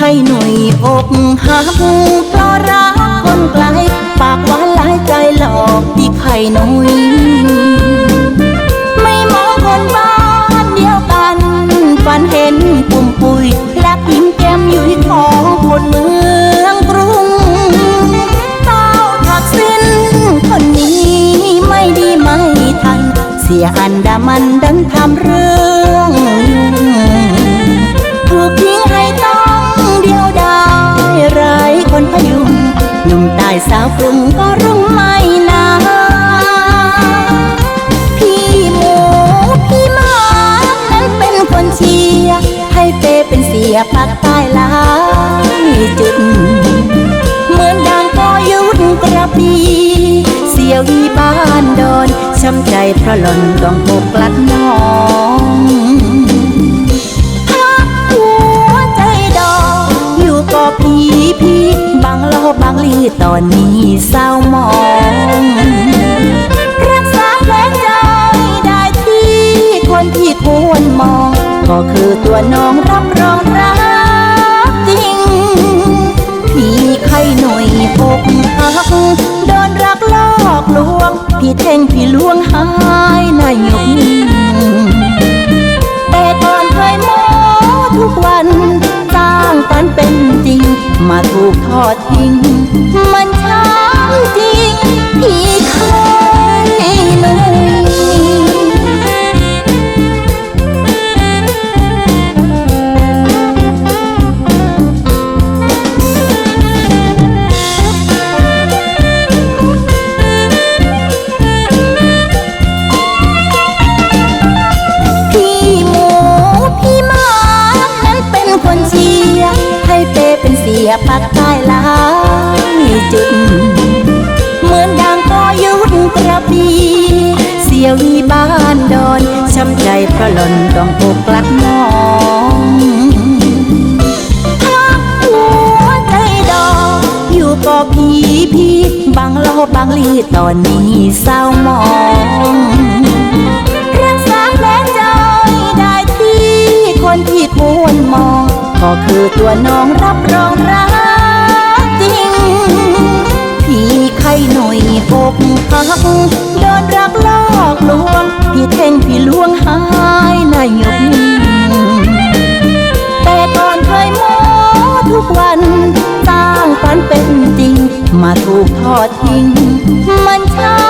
หักเพราะรักคนไกล ปากหวานหลายใจหลอกที่ไข่หนุยไม่มองคนบ้านเดียวกัน ฝันเห็นปุ่มปุยรักยิ้มแก้มยุยของคนเมืองกรุงเต้าทักสิ้นคนนี้ไม่ดีไม่ทัน เสียอันดามันดันทำเรื่อง สาวกรุงก็รุ่งไม่นานพี่หมู พี่หมานั้นเป็นคนเชียร์ให้เปเป็นเสียภาคใต้หลายจุด เหมือนดังก็ยุดกระปีเสียวอีบ้านดอนช้ำใจเพราะหล่นต้องพบกลัดนอง บางลบางลีตอนนี้เศร้ามองรักษาแผลใจได้ที่คนที่ควรมอง ก็คือตัวน้องรับ ยภาคใต้หลายจุด เหมือนดังก็ยุดกระปีเสียวีบ้านดอนช้ำใจเพราะหล่นต้องพบกลัดน้องพักหัวใจดอกอยู่ก็พีพีบางโลบางลีตอนนี้เศร้ามองรักษาแผลใจได้ที่คนที่ ควรมอง ก็คือตัวน้องรับรองรักจริง พี่ไข่หน่อยอกหักโดนรักลอกลวง พี่เท่งพี่ลวงหายนายกนิ่งแต่ก่อนเคยโม้ทุกวันสร้างฝันเป็นจริง มาถูกทอดทิ้ง มันช้